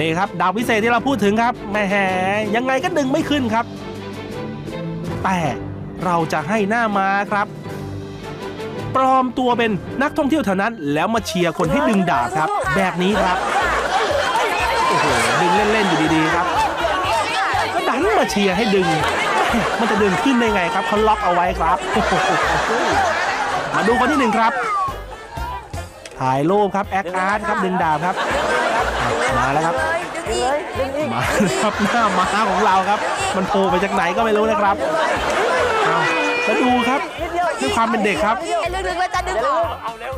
นี่ครับดาบวิเศษที่เราพูดถึงครับแหม่ยังไงก็ดึงไม่ขึ้นครับ แต่เราจะให้หน้ามาครับปลอมตัวเป็นนักท่องเที่ยวแถวนั้น แล้วมาเชียร์คนให้ดึงดาบครับ แบบนี้ครับโอ้โหดึงเล่นๆอยู่ดีๆครับก็ดันมาเชียร์ให้ดึง มันจะดึงขึ้นได้ไงครับเขาล็อกเอาไว้ครับมาดูคนที่หนึ่งครับ ถ่ายรูปครับแอคอาร์ตครับดึงดาบครับมาแล้วครับดึงอีกมาแล้วครับหน้าม้าของเราครับ มันโผล่มาจากไหนก็ไม่รู้นะครับเอาแล้วดูครับด้วยความเป็นเด็กครับไอ้ลึกๆแล้วจะดึงออก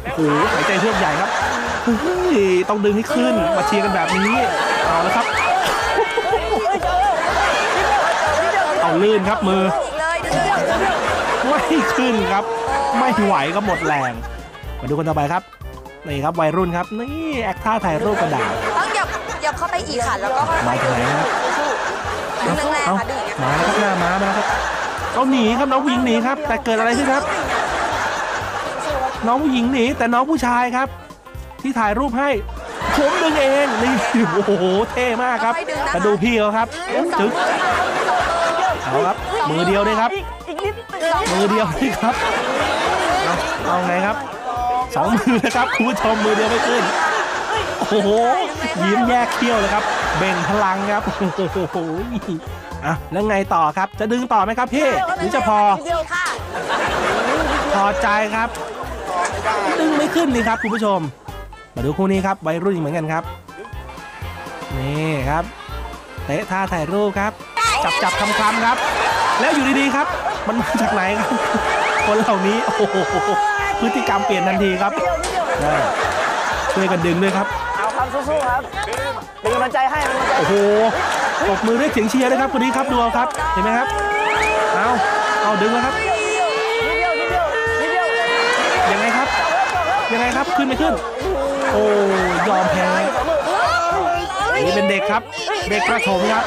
โอ้โหหายใจเฮือกใหญ่ครับเฮ้ยต้องดึงให้ขึ้นมาเชียร์กันแบบนี้เอาแล้วครับเอาลื่นครับมืออีกเลยดึงอีกไม่ขึ้นครับ ไม่ไหวก็หมดแรง มาดูคนต่อไปครับ นี่ครับวัยรุ่นครับนี่แอคท่าถ่ายรูปกระดาษต้องหยับหยับเข้าไปอีกค่ะแล้วก็มาจากไหนครับดึงแรงเอาๆค่ะดึงอย่างเงี้ยมาแล้วครับหน้าม้ามาแล้วครับเขาหนีครับน้องผู้หญิงหนีครับ แต่เกิดอะไรขึ้นครับ น้องผู้หญิงหนีแต่น้องผู้ชายครับ ที่ถ่ายรูปให้ผมดึงเองนี่โอ้โหเท่มากครับแต่ดูพี่เขาครับจึ๊กเอาครับมือเดียวเลยครับมือเดียวนี่ครับเอาเอาไงครับ สองมือนะครับคุณผู้ชมมือเดียวไม่ขึ้นโอ้โหยิ้มแยกเขี้ยวเลยครับเบ่งพลังครับโอ้โหอะแล้วไงต่อครับจะดึงต่อไหมครับพี่หรือจะพอดีค่ะพอใจครับ ดึงไม่ขึ้นนี่ครับคุณผู้ชม มาดูคู่นี้ครับวัยรุ่นอีกเหมือนกันครับนี่ครับเตะท่าถ่ายรูปครับ จับจับคำคำๆครับ แล้วอยู่ดีๆครับ มันมาจากไหนครับ คนเหล่านี้โอ้โหพฤติกรรมเปลี่ยนทันทีครับได้ช่วยกันดึงด้วยครับ เอาครับสู้ๆครับเป็นกำลังใจให้เป็นกำลังใจโอ้โหปรบมือด้วยเสียงเชียร์นะครับคนนี้ครับดูเอาครับ เห็นไหมครับ เอาเอาดึงแล้วครับนิดเดียวนิดเดียวนิดเดียวยังไงครับ ยังไงครับขึ้นไม่ขึ้น โอ้ยอมแพ้นี่เป็นเด็กครับ เด็กประถมครับ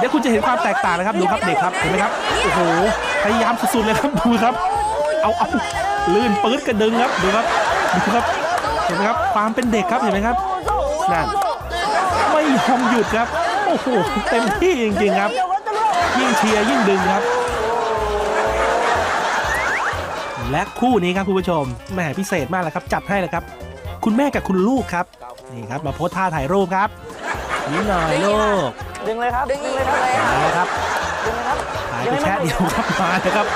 เดี๋ยวคุณจะเห็นความแตกต่างนะครับดูครับเด็กครับเห็นไหมครับโอ้โหพยายามสุดๆเลยครับดูครับ เอาเอาลื่นปื๊ดกระดึงครับดูครับดูครับเห็นไหมครับความเป็นเด็กครับเห็นไหมครับนั่นไม่ยอมหยุดครับโอ้โหเต็มที่จริงๆครับ ยิ่งเชียร์ยิ่งดึงครับ และคู่นี้ครับคุณผู้ชมแหมพิเศษมากเลยครับ จัดให้เลยครับ คุณแม่กับคุณลูกครับนี่ครับมาโพสท่าถ่ายรูปครับนี่หน่อยลูก ดึงเลยครับดึงอีกเลยค่ะมาแล้วครับดึงเลยครับถ่ายไปแค่เดียวครับมาเลยครับ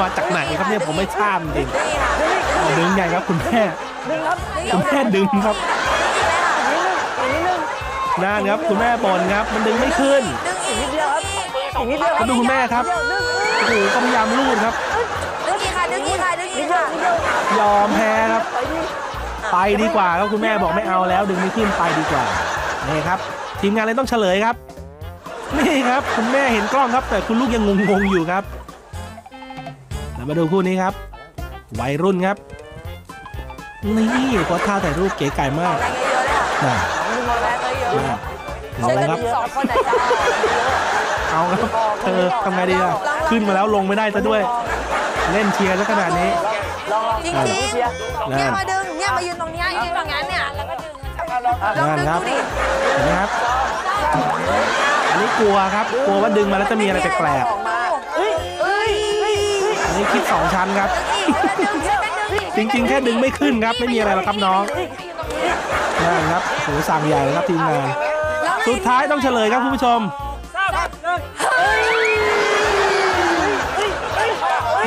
มาจากไหนครับเนี่ยผมไม่ทราบจริงนี่ค่ะๆเอาดึงใหญ่ครับคุณแม่ดึงครับคุณแม่ดึงครับอีกนิดนึงนั่นครับคุณแม่บ่นครับ มันดึงไม่ขึ้น ดึงอีกนิดเดียวครับอีกนิดเดียวคแล้รัวบดูคุณแม่ครับโอ้โหก็พยายามลูดครับ ดึงอีกค่ะดึงอีกค่ะดึงอีกค่ะยอมแพ้ครับไปดิไปดีกว่าครับคุณแม่บอกไม่เอาแล้ว ดึงไม่ขึ้นไปดีกว่า นี่ครับ ทีมงานเลยต้องเฉลยครับ นี่ครับคุณแม่เห็นกล้องครับ แต่คุณลูกยังงงๆอยู่ครับแล้วมาดูคู่นี้ครับ วัยรุ่นครับ นี่โพสท่าถ่ายรูปเก๋ไก่มากแรงเยอะๆเลยค่ะน่ะดึงหมดแล้วน่ะเอาช่วยเลกัยนครับดึงสองคนไหนจะเอาครับเธอทำไงดีอะขึ้นมาแล้วลงไม่ได้ซะด้วย เล่นเชียร์ซะขนาดนี้ลองลองจริงอะจริงเชียร์เนี่ยมาดึงเนี่ยมายืนตรงเนี้ยยืนตรงนั้นเนี่ยแล้วก็ดึงลองนั่นดึงครับดูดิเห็นไหมครับอันนี้กลัวครับ กลัวว่าดึงมาแล้วจะมีอะไรแปลกออกมาเฮ้ยเอ้ยๆอันนี้คิดสองชั้นครับ อีกช่วดึงช่วยกันดึงจริงๆ แค่ดึงไม่ขึ้นครับ ไม่มีอะไรหรอกครับน้องนั่นครับโหสั่งใหญ่เลยครับทีมงานสุดท้ายต้องเฉลยครับคุณผู้ชม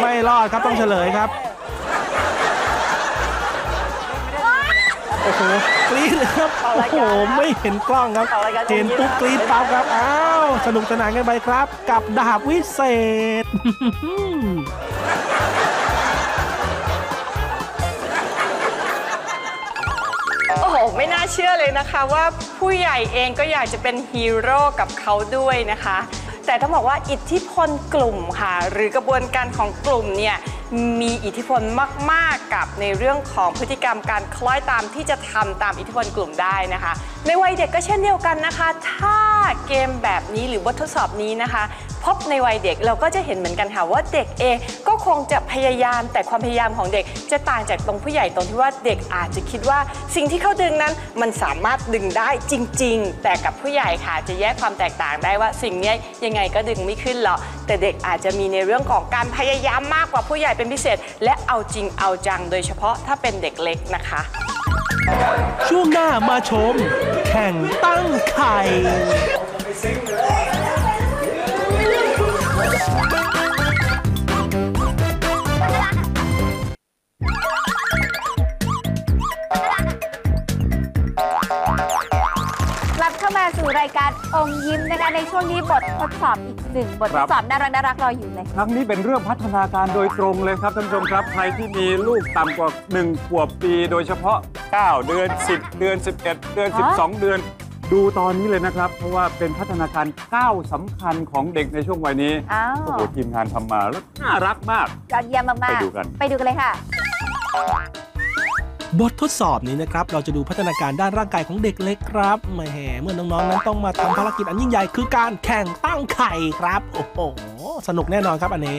ไม่รอดครับต้องเฉลยครับ โอ้โหกรี๊ดเลยครับโอ้โหไม่เห็นกล้องครับเห็นปุ๊บกรี๊ดปั๊บครับอ้าวสนุกสนานกันไปครับ กับดาบวิเศษโอ้โห ไม่น่าเชื่อเลยนะคะ ว่าผู้ใหญ่เองก็อยากจะเป็นฮีโร่กับเขาด้วยนะคะ แต่ต้องบอกว่าอิทธิพลกลุ่มค่ะ หรือกระบวนการของกลุ่มเนี่ย มีอิทธิพลมาก ๆ กับในเรื่องของพฤติกรรมการคล้อยตามที่จะทำตามอิทธิพลกลุ่มได้นะคะ ในวัยเด็กก็เช่นเดียวกันนะคะ ถ้าเกมแบบนี้หรือบททดสอบนี้นะคะ พบในวัยเด็กเราก็จะเห็นเหมือนกันค่ะว่าเด็กเองก็คงจะพยายามแต่ความพยายามของเด็กจะต่างจากตรงผู้ใหญ่ตรงที่ว่าเด็กอาจจะคิดว่า สิ่งที่เขาดึงนั้นมันสามารถดึงได้จริง ๆ แต่กับผู้ใหญ่ค่ะจะแยกความแตกต่างได้ว่าสิ่งนี้ยยังไงก็ดึงไม่ขึ้นหรอกแต่เด็กอาจจะมีในเรื่องของการพยายามมากกว่าผู้ใหญ่เป็นพิเศษ และเอาจริงเอาจังโดยเฉพาะถ้าเป็นเด็กเล็กนะคะ ช่วงหน้ามาชม แข่งตั้งไข่ รายการอมยิ้มนะคะในช่วงนี้บททดสอบอีกหนึ่งบททดสอบน่ารักน่ารักรออยู่เลย ครั้งนี้เป็นเรื่องพัฒนาการโดยตรงเลยครับท่านผู้ชมครับใครที่มีลูกต่ำกว่า1ขวบปี โดยเฉพาะ 9 เดือน 10 เดือน 11 เดือน ฮะ 12 เดือน ดูตอนนี้เลยนะครับ เพราะว่าเป็นพัฒนาการก้าวสำคัญของเด็กในช่วงวัยนี้อ้าวโอ้โหทีมงานทำมาแล้วน่ารักมาก ยอดเยี่ยมมากๆ ไปดูกัน ไปดูกันเลยค่ะ บททดสอบนี้นะครับ เราจะดูพัฒนาการด้านร่างกายของเด็กเล็กครับแหมเมื่อน้องๆนั้นต้องมาทำภารกิจอันยิ่งใหญ่คือการแข่งตั้งไข่ครับ โอ้โห สนุกแน่นอนครับอันนี้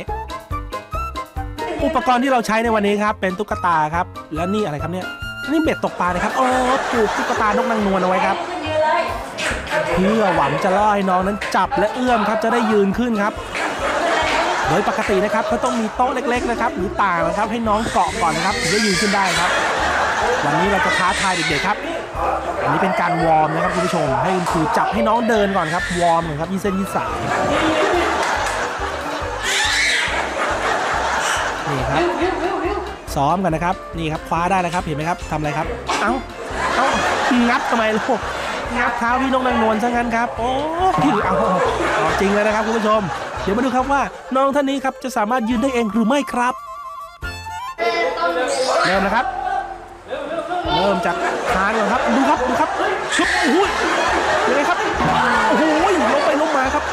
อุปกรณ์ที่เราใช้ในวันนี้ครับ เป็นตุ๊กตาครับ แล้วนี่อะไรครับเนี่ย นี่เบ็ดตกปลานะครับอ๋อปลูกตุ๊กตานกนางนวลเอาไว้ครับเพื่อหวังจะล่อให้น้องนั้นจับและเอื้อมครับจะได้ยืนขึ้นครับโดยปกตินะครับก็ต้องมีโต๊ะเล็กๆนะครับหรือต่างนะครับให้น้องเกาะก่อนนะครับถึงจะยืนขึ้นได้ครับ วันนี้เราจะท้าทายเด็กๆครับ อันนี้เป็นการวอร์มนะครับคุณผู้ชม ให้คุณครูจับให้น้องเดินก่อนครับ วอร์มก่อนครับยี่เส้นยี่สายนี่ครับ ซ้อมกันนะครับ นี่ครับคว้าได้แล้วครับ เห็นไหมครับทำอะไรครับ เอ้า เอ้า งับทำไมลูกงับเท้าพี่นกนางนวลซะงั้นครับ โอ้พี่เอาเอเอาจริงเลยนะครับคุณผู้ชม เดี๋ยวมาดูครับว่าน้องท่านนี้ครับจะสามารถยืนได้เองหรือไม่ครับ เริ่มนะครับ เริ่มจากคานก่อนครับ ดูครับดูครับชุบโอ้ยยังไงครับโอ้โหลงไปลงมาครับ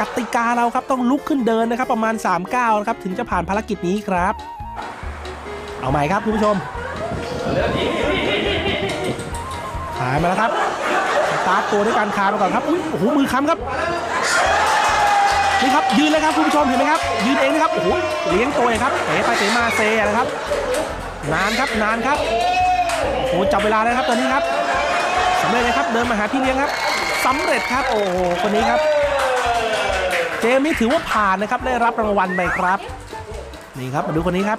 กติกาเราครับต้องลุกขึ้นเดินนะครับ ประมาณ3ก้าวนะครับถึงจะผ่านภารกิจนี้ครับ เอาใหม่ครับคุณผู้ชมขายมาแล้วครับสตาร์ตัวด้วยการคานมาก่อนครับอุ้ยโอ้โหมือค้ำครับนี่ครับยืนเลยครับคุณผู้ชมเห็นไหมครับ ยืนเองนะครับโอ้โหเลี้ยงตัวเลยครับเตะไปเตะมาเซนะครับ นานครับนานครับ โอ้จับเวลาเลยครับตอนนี้ครับสำเร็จเลยครับเดินมาหาพี่เลี้ยงครับสำเร็จครับโอ้โหคนนี้ครับ เจมส์นี่ถือว่าผ่านนะครับได้รับรางวัลไปครับ นี่ครับมาดูคนนี้ครับ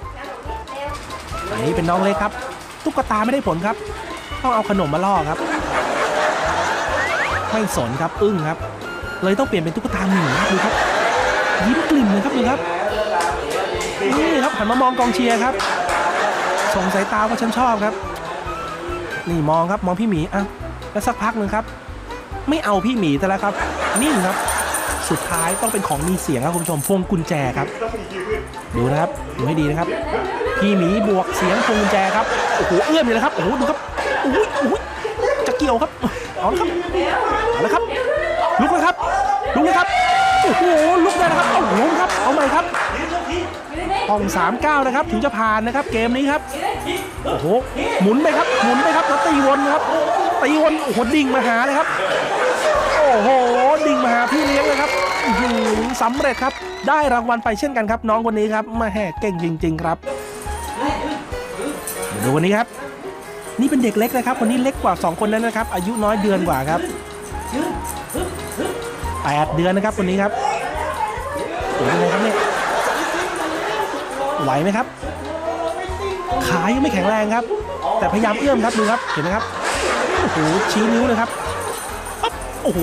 อันนี้เป็นน้องเล็กครับ ตุ๊กตาไม่ได้ผลครับ ต้องเอาขนมมาล่อครับ ไม่สนครับอึ้งครับ เลยต้องเปลี่ยนเป็นตุ๊กตาหมีครับดูครับ ยิ้มกลิ่มเลยครับดูครับนี่ครับหันมามองกองเชียร์ครับส่งสายตาว่าฉันชอบครับ นี่มองครับมองพี่หมีอะแล้วสักพักหนึ่งครับ ไม่เอาพี่หมีแต่แล้วครับ นิ่งครับ สุดท้ายต้องเป็นของมีเสียงครับคุณผู้ชมพวงกุญแจครับ ดูนะครับดูให้ดีนะครับ พี่หมีบวกเสียงพวงกุญแจครับโอ้โหเอื้อมเลยนะครับโอ้โหดูครับโอ้โหโอ้โหจะเกี่ยวครับเอาละครับเอาละครับ ลุกเลยครับลุกเลยครับโอ้โหลุกได้นะครับเอาล้มครับเอาใหม่ครับห้องสามเก้านะครับ ถึงจะผ่านนะครับ เกมนี้ครับ โอ้โหหมุนไปครับหมุนไปครับแล้วตีวนครับตีวนโอ้โหดิ่งมาหาเลยครับ โอ้โหดิ่งมาหาพี่เลี้ยงเลยครับสำเร็จครับได้รางวัลไปเช่นกันครับ น้องคนนี้ครับมาแห่เก่งจริง ๆ ครับมาดูคนนี้ครับ นี่เป็นเด็กเล็กนะครับคนนี้เล็กกว่า 2 คนนั้นนะครับ อายุน้อยเดือนกว่าครับ8เดือนนะครับคนนี้ครับเป็นยังไงครับเนี่ยไหวไหมครับ ขายังไม่แข็งแรงครับ แต่พยายามเอื้อมครับดูครับเห็นไหมครับโอ้โหชี้นิ้วเลยครับโอ้โห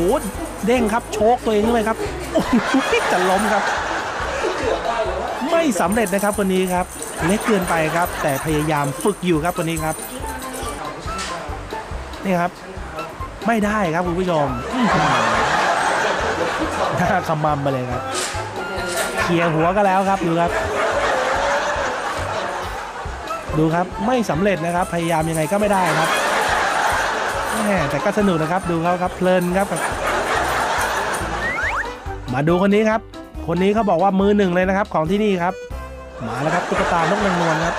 เด้งครับโชกตัวเองด้วยครับโอ้โหจะล้มครับ ไม่สำเร็จนะครับคนนี้ครับเล็กเกินไปครับ แต่พยายามฝึกอยู่ครับคนนี้ครับนี่ครับ ไม่ได้ครับคุณผู้ชมหน้าขมำไปเลยครับเคลียร์หัวก็แล้วครับดูครับ ดูครับไม่สำเร็จนะครับพยายามยังไงก็ไม่ได้ครับแหมแต่ก็สนุกนะครับดูเขาครับเพลินครับ มาดูคนนี้ครับ คนนี้เขาบอกว่ามือหนึ่งเลยนะครับของที่นี่ครับ มาแล้วครับตุ๊กตานกนางนวลครับ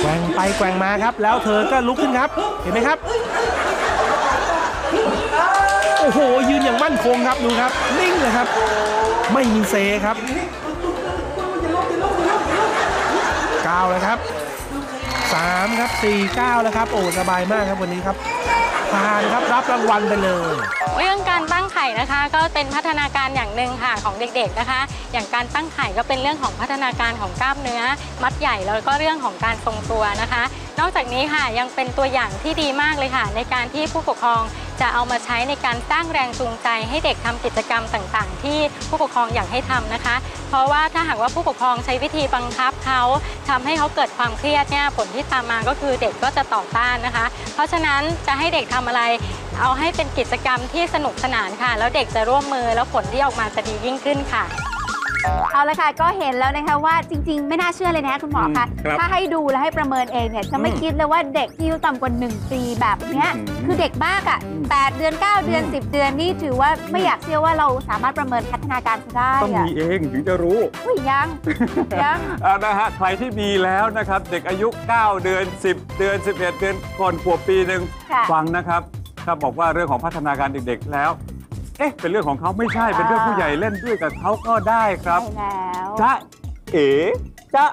แกว่งไปแกว่งมาครับ แล้วเธอก็ลุกขึ้นครับ เห็นไหมครับโอ้โหยืนอย่างมั่นคงครับดูครับ นิ่งเลยครับ ไม่มีเซครับก้าวแล้วครับ สามครับสี่เก้าแล้วครับ โอ้สบายมากครับวันนี้ครับผ่านครับรับรางวัลไปเลย เรื่องการตั้งไข่นะคะ ก็เป็นพัฒนาการอย่างหนึ่งค่ะของเด็กๆนะคะ อย่างการตั้งไข่ก็เป็นเรื่องของพัฒนาการของกล้ามเนื้อ มัดใหญ่แล้วก็เรื่องของการทรงตัวนะคะ นอกจากนี้ค่ะยังเป็นตัวอย่างที่ดีมากเลยค่ะ ในการที่ผู้ปกครอง จะเอามาใช้ในการสร้างแรงจูงใจให้เด็กทำกิจกรรมต่าง ๆ ที่ผู้ปกครองอยากให้ทำนะคะ เพราะว่าถ้าหากว่าผู้ปกครองใช้วิธีบังคับเขาทำให้เขาเกิดความเครียดเนี่ยผลที่ตามมาก็คือเด็กก็จะต่อต้านนะคะ เพราะฉะนั้นจะให้เด็กทำอะไร เอาให้เป็นกิจกรรมที่สนุกสนานค่ะ แล้วเด็กจะร่วมมือแล้วผลที่ออกมาจะดียิ่งขึ้นค่ะ เอาละค่ะก็เห็นแล้วนะคะว่าจริง ๆ ไม่น่าเชื่อเลยนะคะคุณหมอคะอืมครับถ้าให้ดูและให้ประเมินเองเนี่ยจะไม่อืมคิดเลยว่าเด็กที่อายุต่ำกว่า 1 ปีแบบเนี้ย อืมคือเด็กมากอะอืม 8 เดือน 9 เดือนอืม10 เดือนนี่ถือว่าไม่อยากเชื่อว่าเราสามารถประเมินพัฒนาการเขาได้ต้องอะมีเองถึงจะรู้อุ้ยยังยังเอานะฮะใครที่มีแล้วนะครับ เด็กอายุ 9 เดือน 10 เดือน 11 เดือนก่อนขวบปีหนึ่งค่ะ ฟังนะครับ ถ้าบอกว่าเรื่องของพัฒนาการเด็กๆแล้ว เอ๊ะ เป็นเรื่องของเขาไม่ใช่ เป็นเรื่องผู้ใหญ่เล่นด้วยกับเขาก็ได้ครับใช่แล้วจ๊ะเอ๋จ๊ะ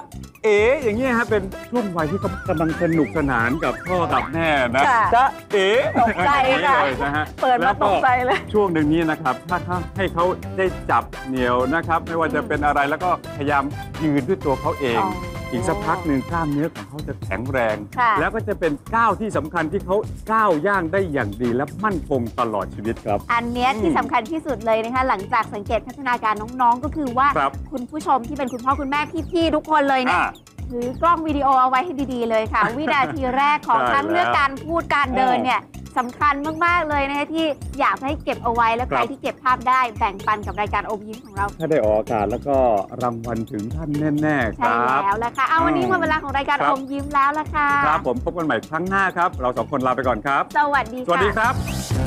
เอ๋อย่างเงี้ยฮะเป็นช่วงวัยที่เขากำลังสนุกสนานกับพ่อกับแม่นะค่ะจ๊ะเอ๋ตกใจอย่างนี้ค่ะ เลยนะฮะเปิดมาตกใจเลย ช่วงหนึ่งนี้นะครับ ถ้าเขาให้เขาได้จับเหนียวนะครับ ไม่ว่าจะเป็นอะไรแล้วก็พยายามยืนด้วยตัวเขาเอง อ๋อ อีกสักพักหนึ่งกล้ามเนื้อของเขาจะแข็งแรง ค่ะ แล้วก็จะเป็นก้าวที่สำคัญที่เขาก้าวย่างได้อย่างดีและมั่นคงตลอดชีวิตครับ อันเนี้ยที่อืมสำคัญที่สุดเลยนะคะ หลังจากสังเกตพัฒนาการน้องๆ ก็คือว่าครับ คุณผู้ชมที่เป็นคุณพ่อคุณแม่พี่ๆทุกคนเลยเนี่ยอ่า ถือกล้องวิดีโอเอาไว้ให้ดีๆเลยค่ะ วินาทีแรกของใช่ทั้งเรื่องแล้วการพูดการเดินเนี่ย สำคัญมากๆเลยนะคะที่อยากให้เก็บเอาไว้แล้วใครครับที่เก็บภาพได้แบ่งปันกับรายการอมยิ้มของเรา ถ้าได้ออกอากาศแล้วก็รางวัลถึงท่านแน่ๆคใช่รับ แล้วละค่ะเอาวันนี้หมดเวลาของรายการครับ อมยิ้มแล้วละค่ะ ครับผมพบกันใหม่ครั้งหน้าครับ เราสองคนลาไปก่อนครับ สวัสดีสวัสค่ะดีครับ